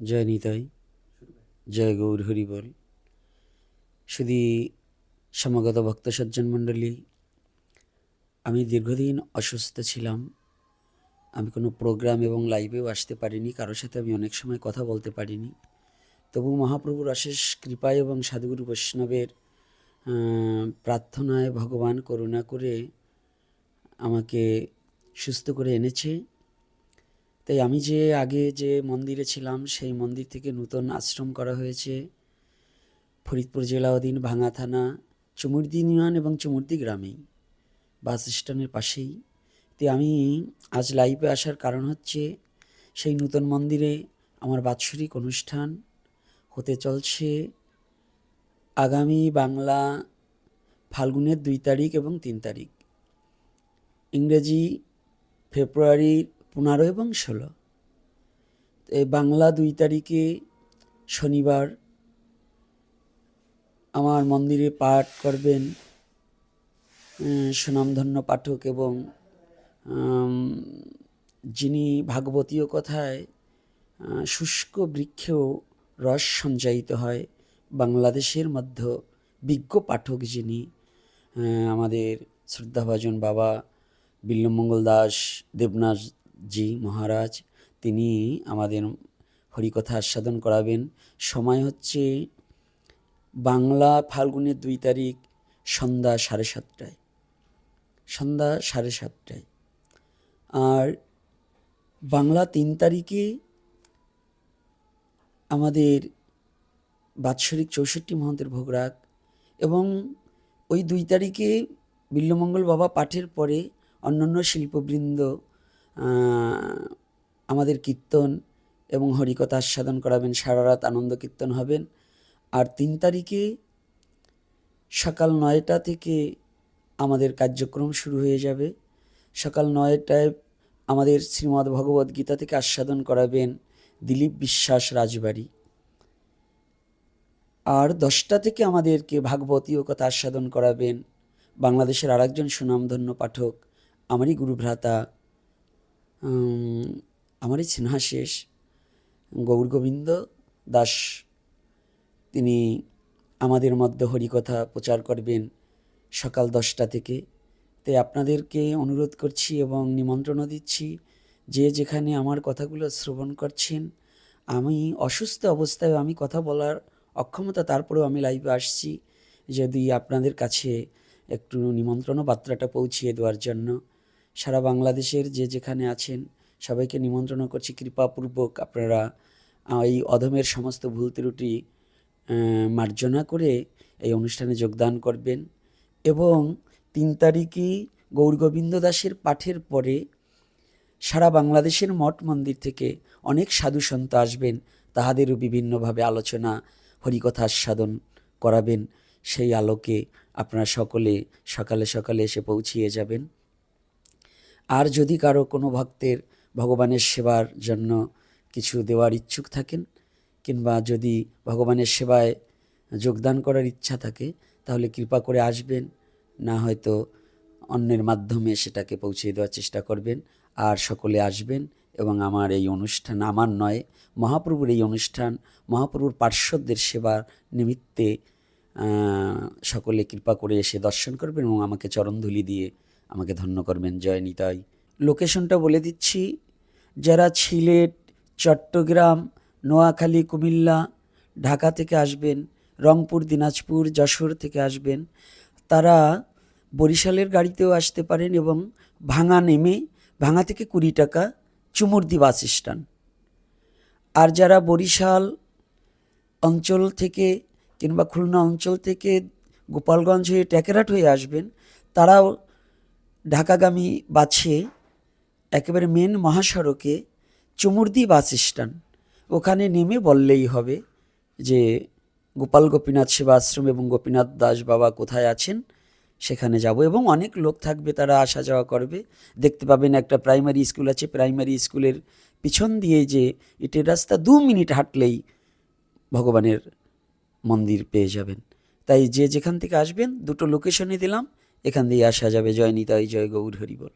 জয় নিতাই, জয় গৌর হরি বল শুধু সমাগত ভক্ত সজ্জন মণ্ডলী, আমি দীর্ঘদিন অসুস্থ ছিলাম। আমি কোনো প্রোগ্রাম এবং লাইভেও আসতে পারিনি কারোর সাথে আমি অনেক সময় কথা বলতে পারিনি। তবু মহাপ্রভুর অশেষ কৃপায় এবং সাধুগুরু বৈষ্ণবের প্রার্থনায় ভগবান করুণা করে আমাকে সুস্থ করে এনেছে। তাই আমি যে আগে যে মন্দিরে ছিলাম, সেই মন্দির থেকে নূতন আশ্রম করা হয়েছে। ফরিদপুর জেলা অধীন ভাঙা থানা, চুমুরদি ইউনিয়ন এবং চুমুরদি গ্রামেই, বাস স্ট্যান্ডের পাশেই। তো আমি আজ লাইভে আসার কারণ হচ্ছে, সেই নূতন মন্দিরে আমার বাৎসরিক অনুষ্ঠান হতে চলছে। আগামী বাংলা ফাল্গুনের দুই তারিখ এবং তিন তারিখ। ইংরেজি ফেব্রুয়ারির পনেরো এবং ষোলো। এই বাংলা দুই তারিখে শনিবার আমার মন্দিরে পাঠ করবেন সুনামধন্য পাঠক এবং যিনি ভাগবতীয় কথায় শুষ্ক বৃক্ষেও রস সঞ্চায়িত হয়, বাংলাদেশের মধ্য বিজ্ঞ পাঠক যিনি আমাদের শ্রদ্ধাভাজন বাবা বিল্লমঙ্গল দাস দেবনাথজি মহারাজ, তিনি আমাদের হরিকথা আস্বাদন করাবেন। সময় হচ্ছে বাংলা ফাল্গুনের দুই তারিখ সন্ধ্যা সাড়ে সাতটায়। সন্ধ্যা সাড়ে সাতটায়। আর বাংলা তিন তারিখে আমাদের বাৎসরিক চৌষট্টি মহন্তের ভোগরাগ এবং ওই দুই তারিখে বিল্লমঙ্গল বাবা পাঠের পরে অন্যান্য শিল্পবৃন্দ আমাদের কীর্তন এবং হরিকথা আস্বাদন করাবেন সারা রাত আনন্দ কীর্তন হবেন। আর তিন তারিখে সকাল নয়টা থেকে আমাদের কার্যক্রম শুরু হয়ে যাবে। সকাল নয়টায় আমাদের শ্রীমদ্ ভগবদ্ গীতা থেকে আস্বাদন করাবেন দিলীপ বিশ্বাস রাজবাড়ি। আর দশটা থেকে আমাদেরকে ভাগবতীয় কথা আস্বাদন করাবেন বাংলাদেশের আরেকজন সুনামধন্য পাঠক, আমারই গুরুভ্রাতা আমারই স্নেহাশেষ গৌর গোবিন্দ দাস, তিনি আমাদের মধ্যে হরিকথা প্রচার করবেন সকাল দশটা থেকে। তাই আপনাদেরকে অনুরোধ করছি এবং নিমন্ত্রণও দিচ্ছি, যে যেখানে আমার কথাগুলো শ্রবণ করছেন, আমি অসুস্থ অবস্থায় আমি কথা বলার অক্ষমতা তারপরেও আমি লাইভে আসছি, যদি আপনাদের কাছে একটু নিমন্ত্রণ বার্তাটা পৌঁছিয়ে দেওয়ার জন্য। সারা বাংলাদেশের যে যেখানে আছেন, সবাইকে নিমন্ত্রণ করছি। কৃপাপূর্বক আপনারা এই অধমের সমস্ত ভুল ত্রুটি মার্জনা করে এই অনুষ্ঠানে যোগদান করবেন এবং তিন তারিখে গৌরগোবিন্দ দাসের পাঠের পরে সারা বাংলাদেশের মঠ মন্দির থেকে অনেক সাধু সন্ত আসবেন, তাহাদেরও বিভিন্নভাবে আলোচনা, হরিকথা আস্বাদন করাবেন। সেই আলোকে আপনারা সকলে সকালে সকালে এসে পৌঁছিয়ে যাবেন। আর যদি কারও কোনো ভক্তের ভগবানের সেবার জন্য কিছু দেওয়ার ইচ্ছুক থাকেন, কিংবা যদি ভগবানের সেবায় যোগদান করার ইচ্ছা থাকে, তাহলে কৃপা করে আসবেন, না হয়তো অন্যের মাধ্যমে সেটাকে পৌঁছে দেওয়ার চেষ্টা করবেন। আর সকলে আসবেন এবং আমার এই অনুষ্ঠান, আমার নয়, মহাপ্রভুর এই অনুষ্ঠান, মহাপ্রভুর পার্শ্বদের সেবার নিমিত্তে সকলে কৃপা করে এসে দর্শন করবেন এবং আমাকে চরণধুলি দিয়ে আমাকে ধন্য করবেন, জয় নিতাই। লোকেশনটা বলে দিচ্ছি, যারা সিলেট, চট্টগ্রাম, নোয়াখালী, কুমিল্লা, ঢাকা থেকে আসবেন, রংপুর, দিনাজপুর, যশোর থেকে আসবেন, তারা বরিশালের গাড়িতেও আসতে পারেন এবং ভাঙা নেমে, ভাঙা থেকে কুড়ি টাকা চুমুরদি বাস স্ট্যান্ড। আর যারা বরিশাল অঞ্চল থেকে কিংবা খুলনা অঞ্চল থেকে গোপালগঞ্জ হয়ে ট্যাকেরাট হয়ে আসবেন, তারাও ঢাকাগামী বাছে একেবারে মেন মহাসড়কে চুমুরদি বাস স্ট্যান্ড ওখানে নেমে বললেই হবে যে গোপাল গোপীনাথ সেবা আশ্রম এবং গোপীনাথ দাস বাবা কোথায় আছেন? সেখানে যাব এবং অনেক লোক থাকবে, তারা আসা যাওয়া করবে। দেখতে পাবেন একটা প্রাইমারি স্কুল আছে প্রাইমারি স্কুলের পিছন দিয়ে যে ইটের রাস্তা দু মিনিট হাঁটলেই ভগবানের মন্দির পেয়ে যাবেন। তাই যে যেখান থেকে আসবেন, দুটো লোকেশনে দিলাম। এখান দিয়ে আসা যাবে জয় নিতাই জয় গৌর হরিবল